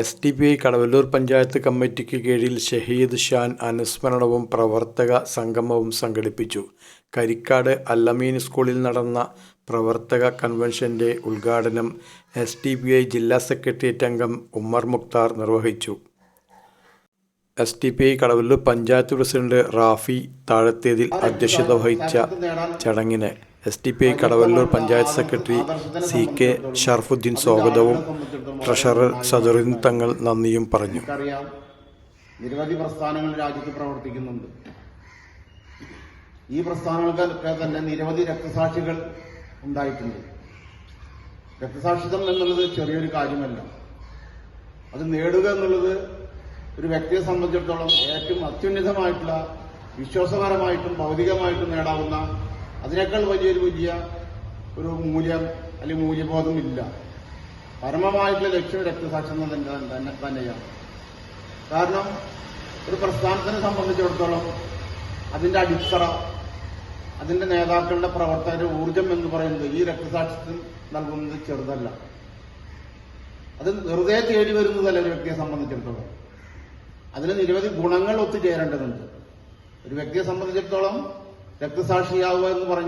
S D P I Kadavallur panchayat കമ്മിറ്റിക്ക് കീഴിൽ ഷഹീദ് ഷാൻ അനുസ്മരണവും പ്രവർത്തക സംഗമവും സംഘടിപ്പിച്ചു. കരിക്കാട് അല്ലമീൻ സ്കൂളിൽ നടന്ന പ്രവർത്തക കൺവെൻഷന്റെ ഉദ്ഘാടനം എസ് ഡി പി ഐ ജില്ലാ സെക്രട്ടേറിയറ്റ് അംഗം ഉമ്മർ മുക്താർ നിർവഹിച്ചു. S D P I Kadavallur panchayat president Rafi Thazhathethil അധ്യക്ഷത വഹിച്ച ചടങ്ങിന് S D P I Kadavallur panchayat secretary C K Sharafuddin സ്വാഗതവും ട്രഷറർ സദറുദ്ദീൻ തങ്ങൾ നന്ദിയും പറഞ്ഞു. നിരവധി പ്രസ്ഥാനങ്ങൾ രാജ്യത്ത് പ്രവർത്തിക്കുന്നുണ്ട്. ഈ പ്രസ്ഥാനങ്ങൾക്കൊക്കെ തന്നെ നിരവധി രക്തസാക്ഷികൾ ഉണ്ടായിട്ടുണ്ട്. രക്തസാക്ഷിത്വം എന്നുള്ളത് ചെറിയൊരു കാര്യമല്ല. അത് നേടുക എന്നുള്ളത് ഒരു വ്യക്തിയെ സംബന്ധിച്ചിടത്തോളം ഏറ്റവും അത്യുന്നതമായിട്ടുള്ള വിശ്വാസപരമായിട്ടും ഭൗതികമായിട്ടും നേടാവുന്ന അതിനേക്കാൾ വലിയൊരു വലിയ ഒരു മൂല്യം അല്ലെങ്കിൽ മൂല്യബോധം ഇല്ല പരമമായിട്ടുള്ള ലക്ഷ്യം രക്തസാക്ഷിത്വം തന്നെ തന്നെ തന്നെയാണ്. കാരണം ഒരു പ്രസ്ഥാനത്തിനെ സംബന്ധിച്ചിടത്തോളം അതിന്റെ അടിത്തറ അതിന്റെ നേതാക്കളുടെ പ്രവർത്തന ഊർജം എന്ന് പറയുന്നത് ഈ രക്തസാക്ഷിത്വം നൽകുന്നത് ചെറുതല്ല. അത് വെറുതെ തേടി വരുന്നതല്ല ഒരു വ്യക്തിയെ സംബന്ധിച്ചിടത്തോളം. അതിന് നിരവധി ഗുണങ്ങൾ ഒത്തുചേരേണ്ടതുണ്ട്. ഒരു വ്യക്തിയെ സംബന്ധിച്ചിടത്തോളം രക്തസാക്ഷിയാവുക എന്ന് പറഞ്ഞ